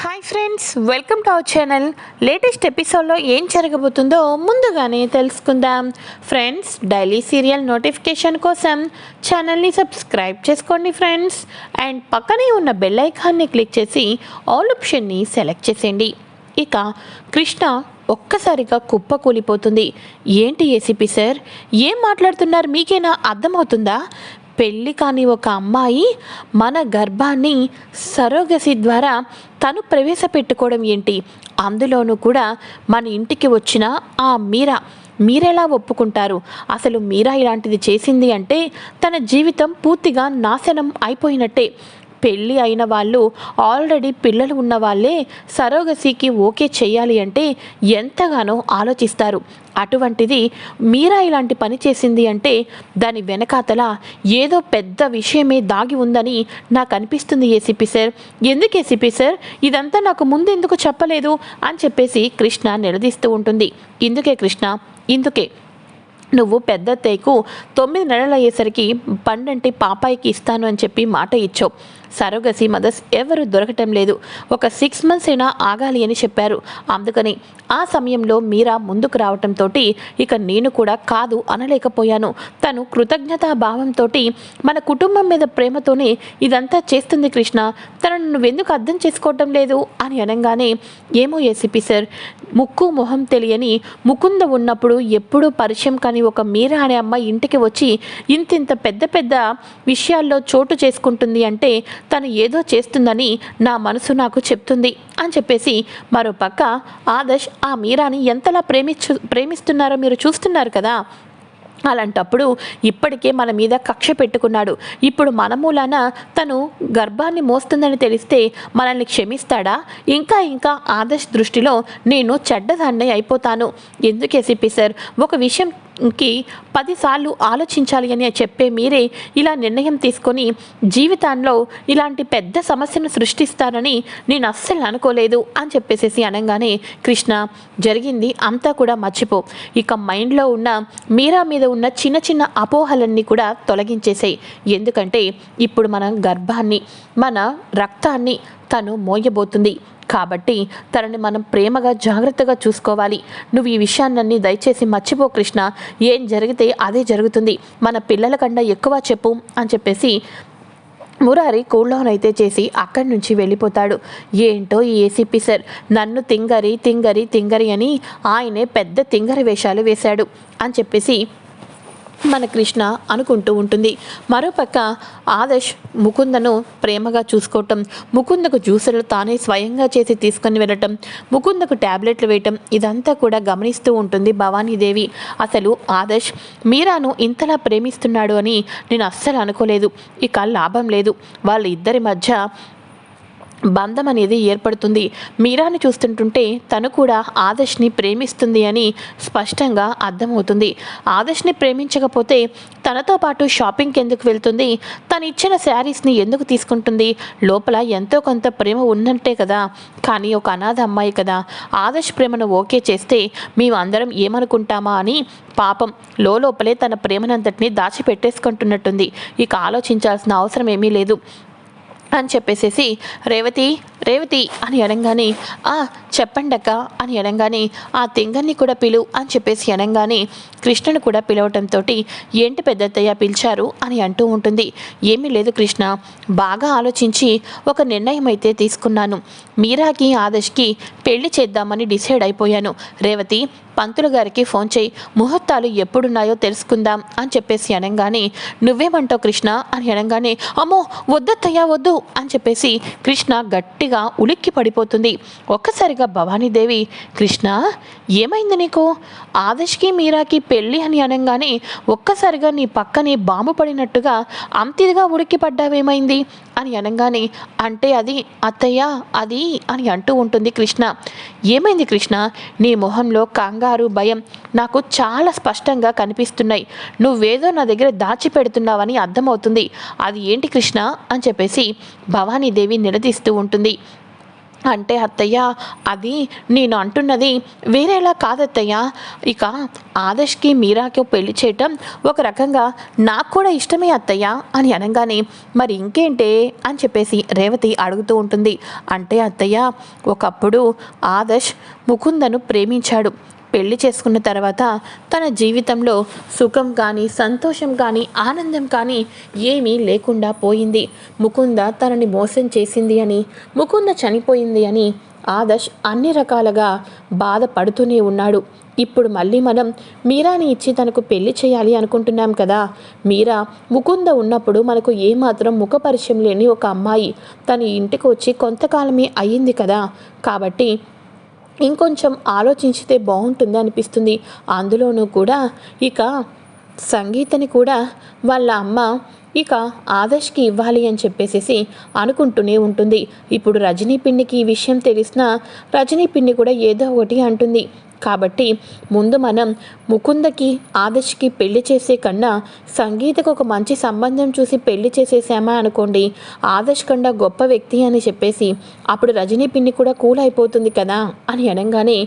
Hi friends welcome to our channel latest ఎపిసోడ్లో ఏం జరగబోతుందో ముందుగానే తెలుసుకుందాం. ఫ్రెండ్స్ డైలీ సీరియల్ నోటిఫికేషన్ కోసం ఛానల్ని సబ్స్క్రైబ్ చేసుకోండి ఫ్రెండ్స్ అండ్ పక్కనే ఉన్న బెల్ ఐకాన్ని క్లిక్ చేసి ఆల్ ఆప్షన్ని సెలెక్ట్ చేసేయండి. ఇక కృష్ణ ఒక్కసారిగా కుప్ప కూలిపోతుంది. ఏంటి ఏసీపీ సార్ ఏం మాట్లాడుతున్నారు? మీకేనా అర్థమవుతుందా? పెళ్ళి కాని ఒక అమ్మాయి మన గర్భాన్ని సరోగసి ద్వారా తను ప్రవేశపెట్టుకోవడం ఏంటి? అందులోనూ కూడా మన ఇంటికి వచ్చిన ఆ మీరా మీరెలా ఒప్పుకుంటారు? అసలు మీరా ఇలాంటిది చేసింది అంటే తన జీవితం పూర్తిగా నాశనం అయిపోయినట్టే. పెళ్ళి అయిన వాళ్ళు ఆల్రెడీ పిల్లలు ఉన్న వాళ్ళే సరోగసికి ఓకే చేయాలి అంటే ఎంతగానో ఆలోచిస్తారు. అటువంటిది మీరా ఇలాంటి పని చేసింది అంటే దాని వెనకాతల ఏదో పెద్ద విషయమే దాగి ఉందని నాకు అనిపిస్తుంది ఏసీపీ సార్. ఎందుకు ఏసీపీ సార్? ఇదంతా నాకు ముందు ఎందుకు చెప్పలేదు అని చెప్పేసి కృష్ణ నిలదీస్తూ ఉంటుంది. ఇందుకే కృష్ణ ఇందుకే. నువ్వు పెద్ద తేకు తొమ్మిది నెలలు అయ్యేసరికి పండంటి పాపాయికి ఇస్తాను అని చెప్పి మాట ఇచ్చావు. సరోగసి మదర్స్ ఎవరు దొరకటం లేదు. ఒక సిక్స్ మంత్స్ అయినా ఆగాలి అని చెప్పారు. అందుకని ఆ సమయంలో మీరా ముందుకు రావటంతో ఇక నేను కూడా కాదు అనలేకపోయాను. తను కృతజ్ఞతా భావంతో మన కుటుంబం మీద ప్రేమతోనే ఇదంతా చేస్తుంది కృష్ణ. తనను నువ్వెందుకు అర్థం చేసుకోవటం లేదు అని అనగానే ఏమో ఏసీపీ సార్ ముక్కు మొహం తెలియని ముకుంద ఉన్నప్పుడు ఎప్పుడూ పరిచయం కాని ఒక మీరా అనే అమ్మాయి ఇంటికి వచ్చి ఇంతింత పెద్ద పెద్ద విషయాల్లో చోటు చేసుకుంటుంది అంటే తను ఏదో చేస్తుందని నా మనసు నాకు చెప్తుంది అని చెప్పేసి మరోపక్క ఆదర్శ్ ఆ మీరాని ఎంతలా ప్రేమించు ప్రేమిస్తున్నారో మీరు చూస్తున్నారు కదా అలాంటప్పుడు ఇప్పటికే మన మీద కక్ష పెట్టుకున్నాడు. ఇప్పుడు మన మూలాన తను గర్భాన్ని మోస్తుందని తెలిస్తే మనల్ని క్షమిస్తాడా? ఇంకా ఇంకా ఆదర్శ్ దృష్టిలో నేను చెడ్డదాన్ని అయిపోతాను. ఎందుకు ఎసిపి సార్? ఒక విషయం కి పదిసార్లు ఆలోచించాలి అని చెప్పే మీరే ఇలా నిర్ణయం తీసుకొని జీవితంలో ఇలాంటి పెద్ద సమస్యను సృష్టిస్తానని నేను అస్సలు అనుకోలేదు అని చెప్పేసేసి అనగానే కృష్ణ జరిగింది అంతా కూడా మర్చిపో. ఇక మైండ్లో ఉన్న మీరా మీద ఉన్న చిన్న చిన్న అపోహలన్నీ కూడా తొలగించేసాయి. ఎందుకంటే ఇప్పుడు మన గర్భాన్ని మన రక్తాన్ని తను మోయబోతుంది. కాబట్టి తనని మనం ప్రేమగా జాగ్రత్తగా చూసుకోవాలి. నువ్వు ఈ విషయాన్ని దయచేసి మర్చిపో కృష్ణ. ఏం జరిగితే అదే జరుగుతుంది. మన పిల్లల కన్నా ఎక్కువ చెప్పు అని చెప్పేసి మురారి అయితే చేసి అక్కడి నుంచి వెళ్ళిపోతాడు. ఏంటో ఈ ఏసీపీ సార్? నన్ను తింగరి తింగరి తింగరి అని ఆయనే పెద్ద తింగరి వేషాలు వేశాడు అని చెప్పేసి మన కృష్ణ అనుకుంటూ ఉంటుంది. మరోపక్క ఆదర్శ్ ముకుందను ప్రేమగా చూసుకోవటం ముకుందకు జ్యూసులు తానే స్వయంగా చేసి తీసుకొని వెళ్ళటం ముకుందకు ట్యాబ్లెట్లు వేయటం ఇదంతా కూడా గమనిస్తూ ఉంటుంది భవానీదేవి. అసలు ఆదర్శ్ మీరాను ఇంతలా ప్రేమిస్తున్నాడు అని నేను అస్సలు అనుకోలేదు. ఇక లాభం లేదు. వాళ్ళ ఇద్దరి మధ్య బంధం అనేది ఏర్పడుతుంది. మీరాని చూస్తుంటుంటే తను కూడా ఆదర్శ్ని ప్రేమిస్తుంది అని స్పష్టంగా అర్థమవుతుంది. ఆదర్శ్ని ప్రేమించకపోతే తనతో పాటు షాపింగ్కి ఎందుకు వెళ్తుంది? తను ఇచ్చిన శారీస్ని ఎందుకు తీసుకుంటుంది? లోపల ఎంతో కొంత ప్రేమ ఉన్నట్టే కదా? కానీ ఒక అనాథ అమ్మాయి కదా. ఆదర్శ్ ప్రేమను ఓకే చేస్తే మేమందరం ఏమనుకుంటామా అని పాపం లోపలే తన ప్రేమనంతటిని దాచిపెట్టేసుకుంటున్నట్టుంది. ఇక ఆలోచించాల్సిన అవసరం ఏమీ లేదు. అని చెప్పేసేసి రేవతి రేవతి అని అనగానే ఆ చెప్పండి అక్క అని అనగానే ఆ తెంగన్ని కూడా పిలు అని చెప్పేసి అనగానే కృష్ణను కూడా పిలవటంతో ఏంటి పెద్దత్తయ్య పిలిచారు అని అంటూ ఉంటుంది. ఏమీ లేదు కృష్ణ బాగా ఆలోచించి ఒక నిర్ణయం అయితే తీసుకున్నాను. మీరాకి ఆదర్శ్కి పెళ్ళి చేద్దామని డిసైడ్ అయిపోయాను. రేవతి పంతులు గారికి ఫోన్ చేయి. ముహూర్తాలు ఎప్పుడున్నాయో తెలుసుకుందాం అని చెప్పేసి అనగానే నువ్వేమంటావు కృష్ణ అని అనగానే అమ్మో వద్దత్తయ్యా వద్దు అని చెప్పేసి కృష్ణ గట్టిగా ఉలిక్కి పడిపోతుంది. ఒక్కసారిగా భవానీదేవి కృష్ణ ఏమైంది నీకు? ఆదర్శ్కి మీరాకి పెళ్ళి అని అనగానే ఒక్కసారిగా నీ పక్కనే బాంబు పడినట్టుగా అంతిదిగా ఉలిక్కి పడ్డావేమైంది? అని అనగానే అంటే అది అత్తయ్య అది అని అంటూ ఉంటుంది కృష్ణ. ఏమైంది కృష్ణ? నీ మొహంలో కంగారు భయం నాకు చాలా స్పష్టంగా కనిపిస్తున్నాయి. నువ్వేదో నా దగ్గర దాచిపెడుతున్నావని అర్థమవుతుంది. అది ఏంటి కృష్ణ? అని చెప్పేసి భవానీదేవి నిలదీస్తూ ఉంటుంది. అంటే అత్తయ్య అది నేను అంటున్నది వేరేలా కాదత్తయ్య. ఇక ఆదర్శ్కి మీరాకి పెళ్ళి చేయటం ఒక రకంగా నాకు కూడా ఇష్టమే అత్తయ్య అని అనగానే మరి ఇంకేంటే? అని చెప్పేసి రేవతి అడుగుతూ ఉంటుంది. అంటే అత్తయ్య ఒకప్పుడు ఆదర్శ్ ముకుందను ప్రేమించాడు. పెళ్ళి చేసుకున్న తర్వాత తన జీవితంలో సుఖం కానీ సంతోషం కానీ ఆనందం కానీ ఏమీ లేకుండా పోయింది. ముకుంద తనని మోసం చేసింది అని ముకుంద చనిపోయింది అని ఆదర్శ్ అన్ని రకాలుగా బాధపడుతూనే ఉన్నాడు. ఇప్పుడు మళ్ళీ మనం మీరాని ఇచ్చి తనకు పెళ్ళి చేయాలి అనుకుంటున్నాం కదా. మీరా ముకుంద ఉన్నప్పుడు మనకు ఏమాత్రం ముఖపరిచయం లేని ఒక అమ్మాయి. తన ఇంటికి వచ్చి కొంతకాలమే అయ్యింది కదా. కాబట్టి ఇంకొంచెం ఆలోచించితే బాగుంటుంది అనిపిస్తుంది. అందులోనూ కూడా ఇక సంగీతని కూడా వాళ్ళ అమ్మ ఇక ఆదర్శ్కి ఇవ్వాలి అని చెప్పేసేసి అనుకుంటూనే ఉంటుంది. ఇప్పుడు రజనీ పిన్నికి ఈ విషయం తెలిసినా రజనీ పిన్ని కూడా ఏదో ఒకటి అంటుంది. కాబట్టి ముందు మనం ముకుందకి ఆదర్శ్కి పెళ్ళి చేసే కన్నా సంగీతకు ఒక మంచి సంబంధం చూసి పెళ్ళి చేసేసామా అనుకోండి ఆదర్శ్ కన్నా గొప్ప వ్యక్తి అని చెప్పేసి అప్పుడు రజనీ పిన్ని కూడా కూల్ అయిపోతుంది కదా అని అనగానే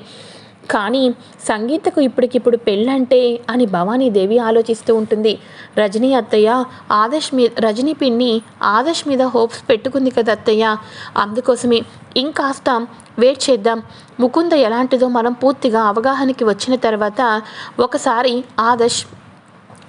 కానీ సంగీతకు ఇప్పటికిప్పుడు పెళ్ళంటే అని భవానీదేవి ఆలోచిస్తూ ఉంటుంది. రజనీ అత్తయ్య ఆదర్శ్ మీద రజనీ పిన్ని ఆదర్శ్ మీద హోప్స్ పెట్టుకుంది కదా అత్తయ్య. అందుకోసమే ఇంకాస్త వెయిట్ చేద్దాం. ముకుంద ఎలాంటిదో మనం పూర్తిగా అవగాహనకి వచ్చిన తర్వాత ఒకసారి ఆదర్శ్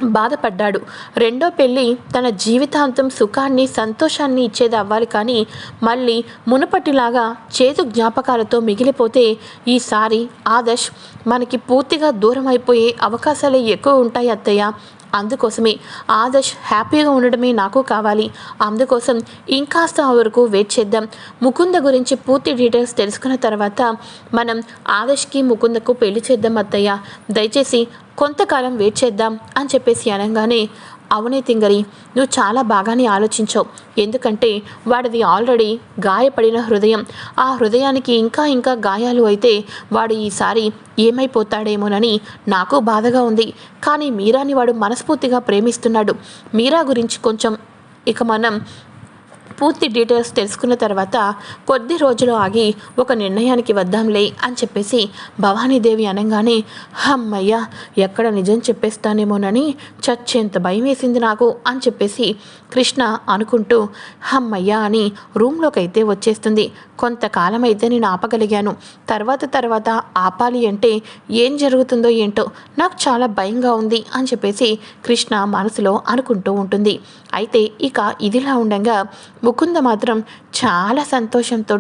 బాధపడ్డాడు. రెండో పెళ్ళి తన జీవితాంతం సుఖాన్ని సంతోషాన్ని ఇచ్చేది అవ్వాలి కానీ మళ్ళీ మునుపటిలాగా చేదు జ్ఞాపకాలతో మిగిలిపోతే ఈసారి ఆదర్శ్ మనకి పూర్తిగా దూరం అయిపోయే అవకాశాలే ఎక్కువ ఉంటాయి అత్తయ్య. అందుకోసమే ఆదర్శ్ హ్యాపీగా ఉండడమే నాకు కావాలి. అందుకోసం ఇంకాస్త వరకు వెయిట్ చేద్దాం. ముకుంద గురించి పూర్తి డీటెయిల్స్ తెలుసుకున్న తర్వాత మనం ఆదర్శ్కి ముకుందకు పెళ్ళి చేద్దాం అత్తయ్య. దయచేసి కొంతకాలం వెయిట్ చేద్దాం అని చెప్పేసి అనగానే అవునే తింగరి నువ్వు చాలా బాగానే ఆలోచించావు. ఎందుకంటే వాడిది ఆల్రెడీ గాయపడిన హృదయం. ఆ హృదయానికి ఇంకా ఇంకా గాయాలు అయితే వాడు ఈసారి ఏమైపోతాడేమోనని నాకు బాధగా ఉంది. కానీ మీరాని వాడు మనస్ఫూర్తిగా ప్రేమిస్తున్నాడు. మీరా గురించి కొంచెం ఇక మనం పూర్తి డీటెయిల్స్ తెలుసుకున్న తర్వాత కొద్ది రోజులు ఆగి ఒక నిర్ణయానికి వద్దాంలే అని చెప్పేసి భవానీదేవి అనగానే హమ్మయ్య ఎక్కడ నిజం చెప్పేస్తానేమోనని చచ్చేంత భయం వేసింది నాకు అని చెప్పేసి కృష్ణ అనుకుంటూ హమ్మయ్య అని రూమ్లోకి అయితే వచ్చేస్తుంది. కొంతకాలం అయితే నేను ఆపగలిగాను. తర్వాత తర్వాత ఆపాలి అంటే ఏం జరుగుతుందో ఏంటో నాకు చాలా భయంగా ఉంది అని చెప్పేసి కృష్ణ మనసులో అనుకుంటూ ఉంటుంది. అయితే ఇక ఇదిలా ఉండగా ముకుంద మాత్రం చాలా సంతోషంతో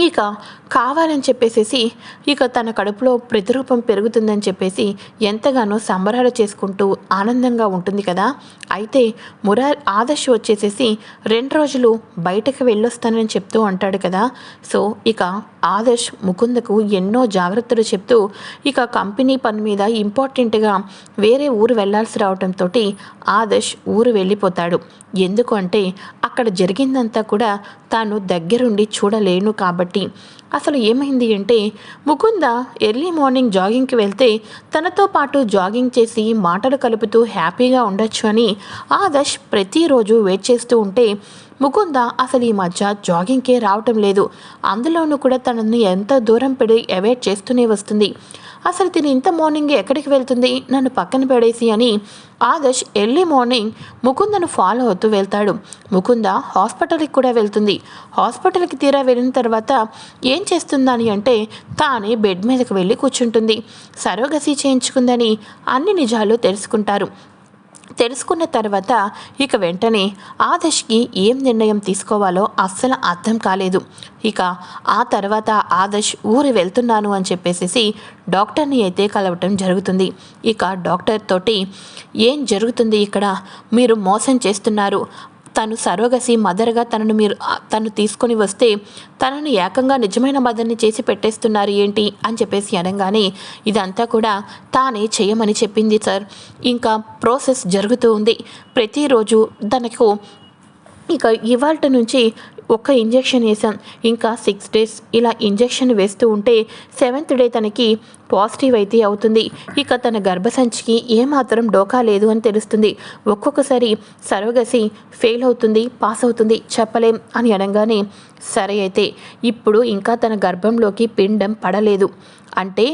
ఇక కావాలని చెప్పేసేసి ఇక తన కడుపులో ప్రతిరూపం పెరుగుతుందని చెప్పేసి ఎంతగానో సంబరాలు చేసుకుంటూ ఆనందంగా ఉంటుంది కదా. అయితే మురా ఆదర్శ్ వచ్చేసేసి రెండు రోజులు బయటకు వెళ్ళొస్తానని చెప్తూ అంటాడు కదా. సో ఇక ఆదర్శ్ ముకుందకు ఎన్నో జాగ్రత్తలు చెప్తూ ఇక కంపెనీ పని మీద ఇంపార్టెంట్గా వేరే ఊరు వెళ్ళాల్సి రావడంతో ఆదర్శ్ ఊరు వెళ్ళిపోతాడు. ఎందుకు అంటే అక్కడ జరిగిందంతా కూడా తాను దగ్గరుండి చూడలేను కాబట్టి. అసలు ఏమైంది అంటే ముకుంద ఎర్లీ మార్నింగ్ జాగింగ్కి వెళ్తే తనతో పాటు జాగింగ్ చేసి మాటలు కలుపుతూ హ్యాపీగా ఉండొచ్చు అని ఆదర్శ్ ప్రతిరోజు వెయిట్ చేస్తూ ఉంటే ముకుంద అసలు ఈ మధ్య జాగింగ్కే రావటం లేదు. అందులోనూ కూడా తనని ఎంత దూరం పెడి అవాయిడ్ చేస్తూనే వస్తుంది. అసలు తిని ఇంత మార్నింగ్ ఎక్కడికి వెళ్తుంది? నన్ను పక్కన పడేసి అని ఆదర్శ్ ఎర్లీ మార్నింగ్ ముకుందను ఫాలో అవుతూ వెళ్తాడు. ముకుంద హాస్పిటల్కి కూడా వెళ్తుంది. హాస్పిటల్కి తీరా వెళ్ళిన తర్వాత ఏం చేస్తుందని అంటే తానే బెడ్ మీదకి వెళ్ళి కూర్చుంటుంది. సరోగసి చేయించుకుందని అన్ని నిజాలు తెలుసుకుంటారు. తెలుసుకున్న తర్వాత ఇక వెంటనే ఆదర్శ్కి ఏం నిర్ణయం తీసుకోవాలో అస్సలు అర్థం కాలేదు. ఇక ఆ తర్వాత ఆదర్శ్ ఊరు వెళ్తున్నాను అని చెప్పేసి డాక్టర్ని అయితే కలవటం జరుగుతుంది. ఇక డాక్టర్ తోటి ఏం జరుగుతుంది ఇక్కడ? మీరు మోసం చేస్తున్నారు. తను సరోగసి మదర్గా తనను మీరు తను తీసుకొని వస్తే తనను ఏకంగా నిజమైన మదర్ని చేసి పెట్టేస్తున్నారు ఏంటి అని చెప్పేసి అనగానే ఇదంతా కూడా తానే చేయమని చెప్పింది సార్. ఇంకా ప్రాసెస్ జరుగుతూ ఉంది. ప్రతిరోజు తనకు ఇక ఇవాళ నుంచి ఒక్క ఇంజెక్షన్ వేసాం ఇంకా సిక్స్ డేస్ ఇలా ఇంజెక్షన్ వేస్తూ ఉంటే సెవెంత్ డే తనకి పాజిటివ్ అయితే అవుతుంది. ఇక తన గర్భసంచికి ఏమాత్రం డోకా లేదు అని తెలుస్తుంది. ఒక్కొక్కసారి సరోగసి ఫెయిల్ అవుతుంది పాస్ అవుతుంది చెప్పలేం అని అనగానే సరే అయితే ఇప్పుడు ఇంకా తన గర్భంలోకి పిండం పడలేదు. అంటే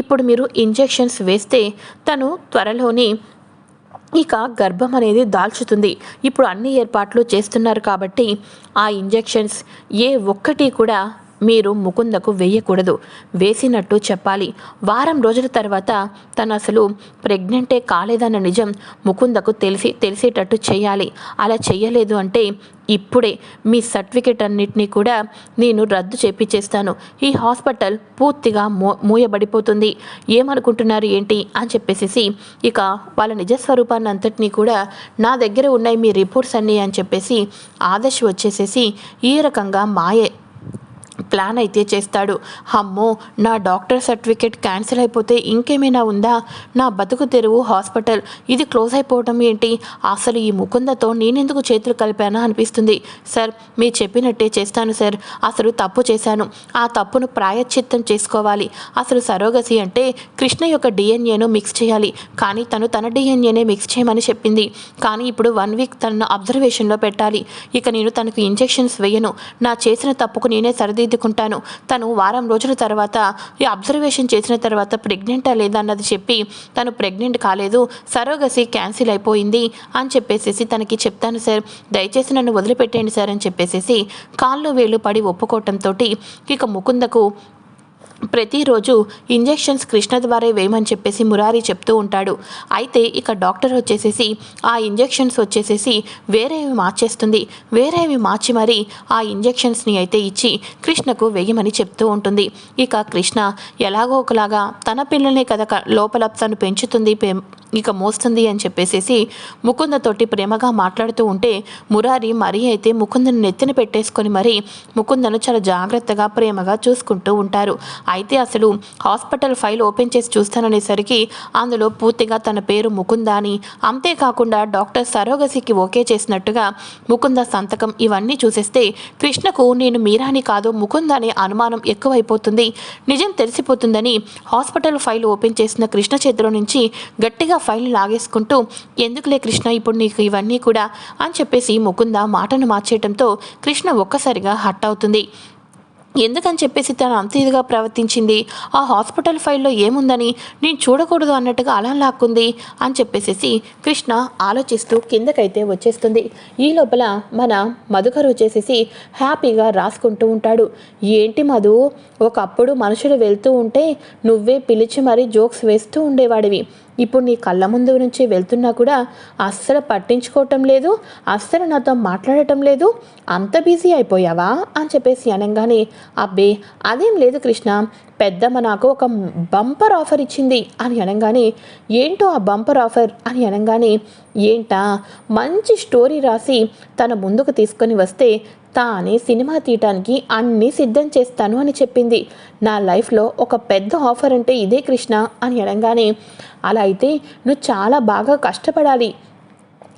ఇప్పుడు మీరు ఇంజెక్షన్స్ వేస్తే తను త్వరలోనే ఇక గర్భం అనేది దాల్చుతుంది. ఇప్పుడు అన్ని ఏర్పాట్లు చేస్తున్నారు కాబట్టి ఆ ఇంజెక్షన్స్ ఏ ఒక్కటి కూడా మీరు ముకుందకు వేయకూడదు. వేసినట్టు చెప్పాలి. వారం రోజుల తర్వాత తను అసలు ప్రెగ్నెంటే కాలేదన్న నిజం ముకుందకు తెలిసి తెలిసేటట్టు చేయాలి. అలా చేయలేదు అంటే ఇప్పుడే మీ సర్టిఫికెట్ అన్నిటినీ కూడా నేను రద్దు చేపించేస్తాను ఈ హాస్పిటల్ పూర్తిగా మూ మూయబడిపోతుంది. ఏమనుకుంటున్నారు ఏంటి అని చెప్పేసి ఇక వాళ్ళ నిజస్వరూపాన్ని అంతటినీ కూడా నా దగ్గర ఉన్నాయి మీ రిపోర్ట్స్ అన్నీ అని చెప్పేసి ఆదర్శ్ వచ్చేసేసి ఈ రకంగా మాయే ప్లాన్ అయితే చేస్తాడు. అమ్మో నా డాక్టర్ సర్టిఫికేట్ క్యాన్సిల్ అయిపోతే ఇంకేమైనా ఉందా? నా బతుకు తెరువు హాస్పిటల్. ఇది క్లోజ్ అయిపోవడం ఏంటి? అసలు ఈ ముకుందతో నేనెందుకు చేతులు కలిపానా అనిపిస్తుంది. సార్ మీరు చెప్పినట్టే చేస్తాను సార్. అసలు తప్పు చేశాను. ఆ తప్పును ప్రాయశ్చిత్తం చేసుకోవాలి. అసలు సరోగసి అంటే కృష్ణ యొక్క డిఎన్ఏను మిక్స్ చేయాలి. కానీ తను తన డిఎన్ఏనే మిక్స్ చేయమని చెప్పింది. కానీ ఇప్పుడు వన్ వీక్ తనను అబ్జర్వేషన్లో పెట్టాలి. ఇక నేను తనకు ఇంజెక్షన్స్ వేయను. నా చేసిన తప్పుకు నేనే సరిదిద్దుకు సరిదిద్దుకుంటాను తను వారం రోజుల తర్వాత ఈ అబ్జర్వేషన్ చేసిన తర్వాత ప్రెగ్నెంటా లేదా అన్నది చెప్పి తను ప్రెగ్నెంట్ కాలేదు సరోగసి క్యాన్సిల్ అయిపోయింది అని చెప్పేసేసి తనకి చెప్తాను సార్. దయచేసి నన్ను వదిలిపెట్టేయండి సార్ అని చెప్పేసేసి కాళ్ళు వేళ్ళు పడి ఒప్పుకోవటంతో ఇక ముకుందకు ప్రతిరోజు ఇంజెక్షన్స్ కృష్ణ ద్వారా వేయమని చెప్పేసి మురారి చెప్తూ ఉంటాడు. అయితే ఇక డాక్టర్ వచ్చేసేసి ఆ ఇంజెక్షన్స్ వచ్చేసేసి వేరేవి మార్చేస్తుంది. వేరేవి మార్చి మరి ఆ ఇంజెక్షన్స్ని అయితే ఇచ్చి కృష్ణకు వేయమని చెప్తూ ఉంటుంది. ఇక కృష్ణ ఎలాగో ఒకలాగా తన పిల్లల్ని కదా క- లోపల తను పెంచుతుంది పెం- ఇక మోస్తుంది అని చెప్పేసేసి ముకుందతోటి ప్రేమగా మాట్లాడుతూ ఉంటే మురారి మరీ అయితే ముకుందను నెత్తిన పెట్టేసుకొని మరీ ముకుందను చాలా జాగ్రత్తగా ప్రేమగా చూసుకుంటూ ఉంటారు. అయితే అసలు హాస్పిటల్ ఫైల్ ఓపెన్ చేసి చూస్తాననేసరికి అందులో పూర్తిగా తన పేరు ముకుంద అని అంతేకాకుండా డాక్టర్ సరోగసికి ఓకే చేసినట్టుగా ముకుంద సంతకం ఇవన్నీ చూసేస్తే కృష్ణకు నేను మీరాని కాదు ముకుంద అనే అనుమానం ఎక్కువైపోతుంది. నిజం తెలిసిపోతుందని హాస్పిటల్ ఫైల్ ఓపెన్ చేసిన కృష్ణ చేతిలో నుంచి గట్టిగా ఫైల్ లాగేసుకుంటూ ఎందుకులే కృష్ణ ఇప్పుడు నీకు ఇవన్నీ కూడా? అని చెప్పేసి ముకుంద మాటను మార్చేయటంతో కృష్ణ ఒక్కసారిగా హట్ అవుతుంది. ఎందుకని చెప్పేసి తను అంత ఇదిగా ప్రవర్తించింది? ఆ హాస్పిటల్ ఫైల్లో ఏముందని? నేను చూడకూడదు అన్నట్టుగా అలా లాక్కుంది అని చెప్పేసేసి కృష్ణ ఆలోచిస్తూ కిందకైతే వచ్చేస్తుంది. ఈ లోపల మన మధుకర్ వచ్చేసేసి హ్యాపీగా రాసుకుంటూ ఉంటాడు. ఏంటి మధు? ఒకప్పుడు మనుషులు వెళ్తూ ఉంటే నువ్వే పిలిచి మరీ జోక్స్ వేస్తూ ఉండేవాడివి. ఇప్పుడు నీ కళ్ళ ముందు నుంచి వెళ్తున్నా కూడా అస్సలు పట్టించుకోవటం లేదు అస్సలు నాతో మాట్లాడటం లేదు అంత బిజీ అయిపోయావా? అని చెప్పేసి అనగానే అబ్బే అదేం లేదు కృష్ణ పెద్దమ్మ నాకు ఒక బంపర్ ఆఫర్ ఇచ్చింది అని అనగానే ఏంటో ఆ బంపర్ ఆఫర్ అని అనగానే ఏంటా మంచి స్టోరీ రాసి తన ముందుకు తీసుకొని వస్తే తానే సినిమా తీయటానికి అన్నీ సిద్ధం చేస్తాను అని చెప్పింది. నా లైఫ్లో ఒక పెద్ద ఆఫర్ అంటే ఇదే కృష్ణ అని అనగానే అలా అయితే నువ్వు చాలా బాగా కష్టపడాలి.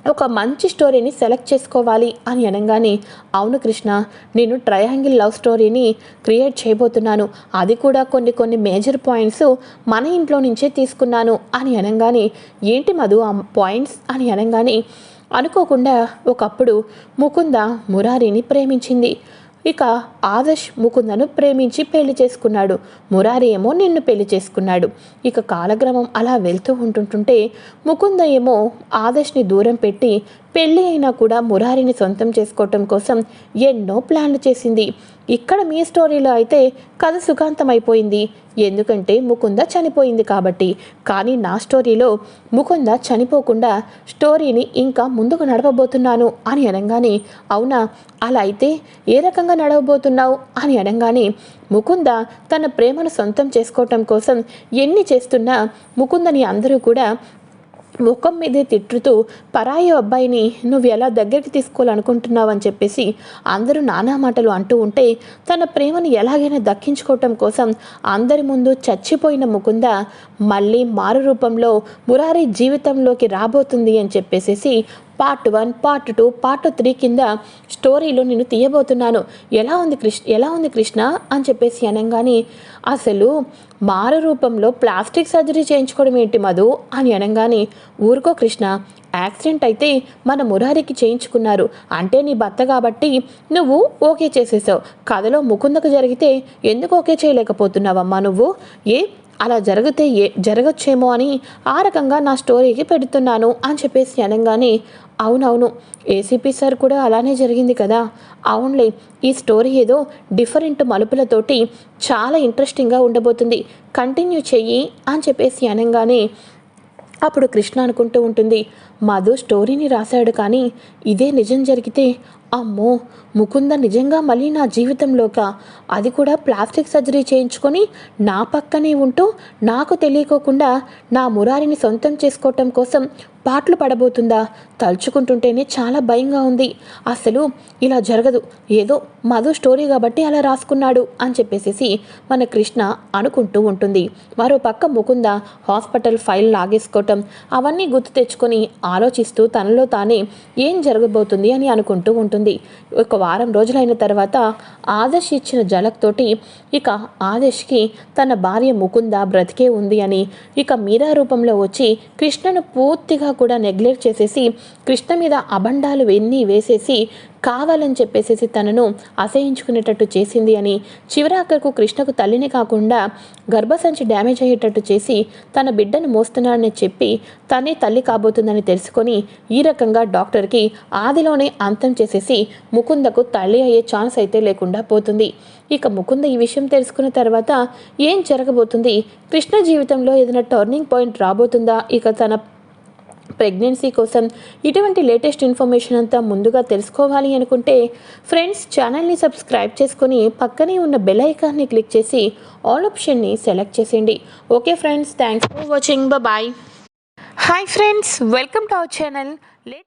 ఒక మంచి స్టోరీని సెలెక్ట్ చేసుకోవాలి అని అనగానే అవును కృష్ణ నేను ట్రయాంగిల్ లవ్ స్టోరీని క్రియేట్ చేయబోతున్నాను. అది కూడా కొన్ని కొన్ని మేజర్ పాయింట్స్ మన ఇంట్లో నుంచే తీసుకున్నాను అని అనగానే ఏంటి మధు ఆ పాయింట్స్? అని అనగానే అనుకోకుండా ఒకప్పుడు ముకుంద మురారిని ప్రేమించింది. ఇక ఆదర్శ్ ముకుందను ప్రేమించి పెళ్ళి చేసుకున్నాడు. మురారి ఏమో నిన్ను పెళ్ళి చేసుకున్నాడు. ఇక కాలక్రమం అలా వెళ్తూ ఉంటుంటుంటే ముకుంద ఏమో ఆదర్శ్ని దూరం పెట్టి పెళ్ళి అయినా కూడా మురారిని సొంతం చేసుకోవటం కోసం ఎన్నో ప్లాన్లు చేసింది. ఇక్కడ మీ స్టోరీలో అయితే కథ సుఖాంతమైపోయింది. ఎందుకంటే ముకుంద చనిపోయింది కాబట్టి. కానీ నా స్టోరీలో ముకుంద చనిపోకుండా స్టోరీని ఇంకా ముందుకు నడపబోతున్నాను అని అనగానే అవునా? అలా అయితే ఏ రకంగా నడవబోతున్నావు అని అనగానే ముకుంద తన ప్రేమను సొంతం చేసుకోవటం కోసం ఎన్ని చేస్తున్నా ముకుందని అందరూ కూడా ముఖం మీదే తిట్టుతూ పరాయి అబ్బాయిని నువ్వు ఎలా దగ్గరికి తీసుకోవాలనుకుంటున్నావు అని చెప్పేసి అందరూ నానా మాటలు అంటూ ఉంటే తన ప్రేమను ఎలాగైనా దక్కించుకోవటం కోసం అందరి ముందు చచ్చిపోయిన ముకుంద మళ్ళీ మారు రూపంలో మురారి జీవితంలోకి రాబోతుంది అని చెప్పేసేసి part one part two part three కింద స్టోరీలో నేను తీయబోతున్నాను. ఎలా ఉంది కృష్ణ ఎలా ఉంది కృష్ణ? అని చెప్పేసి అనగానే అసలు మారు రూపంలో ప్లాస్టిక్ సర్జరీ చేయించుకోవడం ఏంటి మధు? అని అనగానే ఊరుకో కృష్ణ యాక్సిడెంట్ అయితే మన మురారికి చేయించుకున్నారు. అంటే నీ భర్త కాబట్టి నువ్వు ఓకే చేసేసావు. కథలో ముకుందకు జరిగితే ఎందుకు ఓకే చేయలేకపోతున్నావమ్మా నువ్వు? ఏ? అలా జరిగితే ఏ? జరగచ్చేమో అని ఆ రకంగా నా స్టోరీకి పెడుతున్నాను అని చెప్పేసి అనగానే అవునవును. ఏసీపీ సార్ కూడా అలానే జరిగింది కదా. అవునులే ఈ స్టోరీ ఏదో డిఫరెంట్ మలుపులతోటి చాలా ఇంట్రెస్టింగ్గా ఉండబోతుంది. కంటిన్యూ చెయ్యి అని చెప్పేసి అనగానే అప్పుడు కృష్ణ అనుకుంటూ ఉంటుంది మధు స్టోరీని రాశాడు కానీ ఇదే నిజం జరిగితే అమ్మో ముకుంద నిజంగా మళ్ళీ నా జీవితంలోక? అది కూడా ప్లాస్టిక్ సర్జరీ చేయించుకొని నా పక్కనే ఉంటూ నాకు తెలియకోకుండా నా మురారిని సొంతం చేసుకోవటం కోసం పాటలు పడబోతుందా? తలుచుకుంటుంటేనే చాలా భయంగా ఉంది. అసలు ఇలా జరగదు. ఏదో మధు స్టోరీ కాబట్టి అలా రాసుకున్నాడు అని చెప్పేసి మన కృష్ణ అనుకుంటూ ఉంటుంది. మరో పక్క ముకుంద హాస్పిటల్ ఫైల్ లాగేసుకోవటం అవన్నీ గుర్తు తెచ్చుకొని ఆలోచిస్తూ తనలో తానే ఏం జరగబోతుంది అని అనుకుంటూ ఉంటుంది. ఒక వారం రోజులైన తర్వాత ఆదర్శ్ ఇచ్చిన జలక్ తోటి ఇక ఆదర్శ్కి తన భార్య ముకుంద బ్రతికే ఉంది అని ఇక మీరా రూపంలో వచ్చి కృష్ణను పూర్తిగా కూడా నెగ్లెక్ట్ చేసేసి కృష్ణ మీద అబండాలు ఎన్ని వేసేసి కావాలని చెప్పేసేసి తనను అసహించుకునేటట్టు చేసింది అని చివరాఖరకు కృష్ణకు తల్లిని కాకుండా గర్భసంచి డ్యామేజ్ అయ్యేటట్టు చేసి తన బిడ్డను మోస్తున్నాడని చెప్పి తనే తల్లి కాబోతుందని తెలుసుకొని ఈ రకంగా డాక్టర్కి ఆదిలోనే అంతం చేసేసి ముకుందకు తల్లి అయ్యే ఛాన్స్ అయితే లేకుండా పోతుంది. ఇక ముకుంద ఈ విషయం తెలుసుకున్న తర్వాత ఏం జరగబోతుంది? కృష్ణ జీవితంలో ఏదైనా టర్నింగ్ పాయింట్ రాబోతుందా? ఇక తన ప్రెగ్నెన్సీ కోసం ఇటువంటి లేటెస్ట్ ఇన్ఫర్మేషన్ అంతా ముందుగా తెలుసుకోవాలి అనుకుంటే ఫ్రెండ్స్ ఛానల్ని సబ్స్క్రైబ్ చేసుకొని పక్కనే ఉన్న బెల్ ఐకాన్ని క్లిక్ చేసి ఆల్ ఆప్షన్ని సెలెక్ట్ చేసేయండి. Okay friends thanks for watching. Bye hi friends welcome to our channel latest